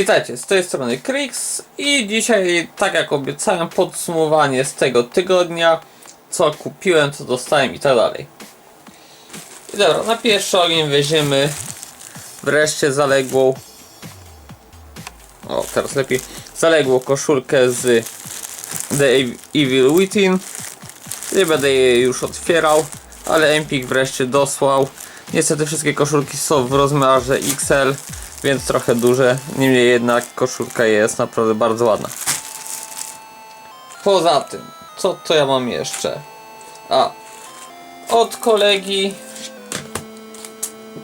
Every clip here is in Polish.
Witajcie, z tej strony Krix i dzisiaj, tak jak obiecałem, podsumowanie z tego tygodnia, co kupiłem, co dostałem i tak dalej. I dobra, na pierwszy ogień weźmiemy wreszcie zaległą, o teraz lepiej, zaległą koszulkę z The Evil Within. Nie będę jej już otwierał, ale Empik wreszcie dosłał. Niestety wszystkie koszulki są w rozmiarze XL, więc trochę duże. Niemniej jednak koszulka jest naprawdę bardzo ładna. Poza tym, co to ja mam jeszcze? A, od kolegi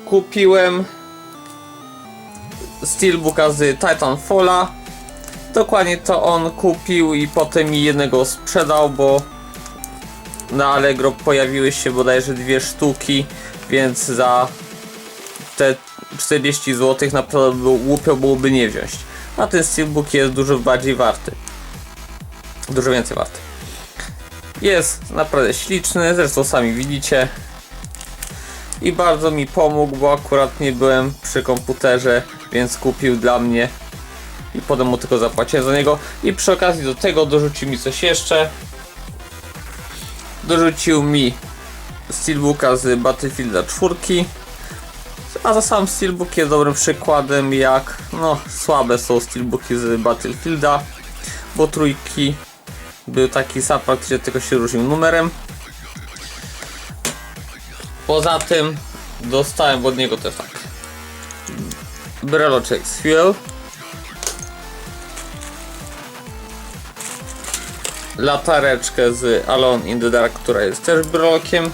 kupiłem Steelbooka z Titanfalla. Dokładnie to on kupił i potem mi jednego sprzedał, bo na Allegro pojawiły się bodajże dwie sztuki, więc za te 40 zł naprawdę głupio byłoby nie wziąć. A ten steelbook jest dużo bardziej warty. Dużo więcej warty. Jest naprawdę śliczny, zresztą sami widzicie. I bardzo mi pomógł, bo akurat nie byłem przy komputerze, więc kupił dla mnie. I potem mu tylko zapłaciłem za niego. I przy okazji do tego dorzucił mi coś jeszcze dorzucił mi Steelbooka z Battlefielda 4 a za sam Steelbook jest dobrym przykładem jak no słabe są Steelbooki z Battlefielda bo trójki był taki sam praktycznie tylko się różnił numerem. Poza tym dostałem od niego też tak. Breloczek z Fuel. Latareczkę z Alone in the Dark, która jest też brelokiem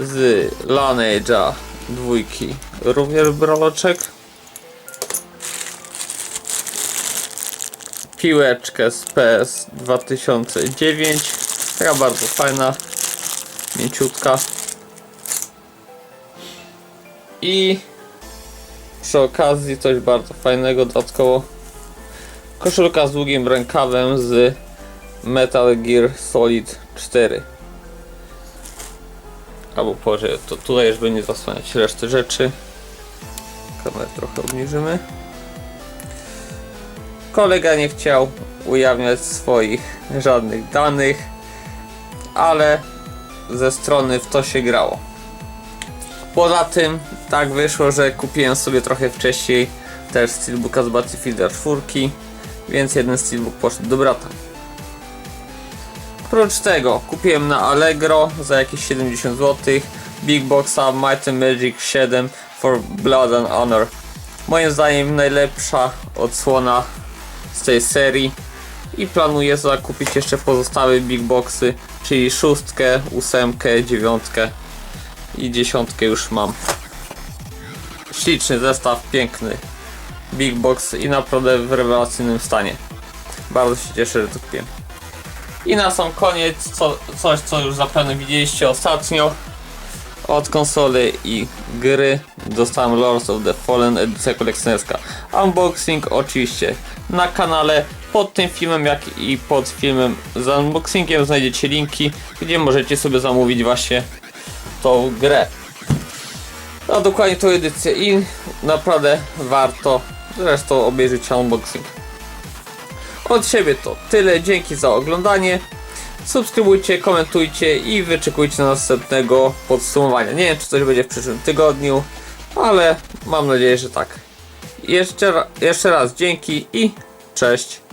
z Laneage'a dwójki. Również breloczek piłeczkę z PS 2009 taka bardzo fajna mięciutka. I przy okazji coś bardzo fajnego dodatkowo Koszulka z długim rękawem z Metal Gear Solid 4. Albo poże, to tutaj, żeby nie zasłaniać reszty rzeczy. Kamerę trochę obniżymy. Kolega nie chciał ujawniać swoich żadnych danych, ale ze strony w to się grało. Poza tym, tak wyszło, że kupiłem sobie trochę wcześniej też Steelbooka z Battlefielda 4 więc jeden steelbook poszedł do brata. Oprócz tego kupiłem na Allegro za jakieś 70 zł Big Boxa Might and Magic 7 for Blood and Honor. Moim zdaniem najlepsza odsłona z tej serii i planuję zakupić jeszcze pozostałe Big Boxy, czyli szóstkę, ósemkę, dziewiątkę i dziesiątkę już mam. Śliczny zestaw, piękny. Big Box i naprawdę w rewelacyjnym stanie. Bardzo się cieszę, że to kupiłem. I na sam koniec co, coś, co już zapewne widzieliście ostatnio. Od konsoli i gry dostałem Lords of the Fallen edycja kolekcjonerska. Unboxing oczywiście na kanale. Pod tym filmem, jak i pod filmem z unboxingiem znajdziecie linki, gdzie możecie sobie zamówić właśnie tą grę. No dokładnie tą edycję i naprawdę warto zresztą obejrzeć unboxing. Od siebie to tyle, dzięki za oglądanie. Subskrybujcie, komentujcie i wyczekujcie na następnego podsumowania. Nie wiem czy coś będzie w przyszłym tygodniu, ale mam nadzieję, że tak. Jeszcze, jeszcze raz dzięki i cześć.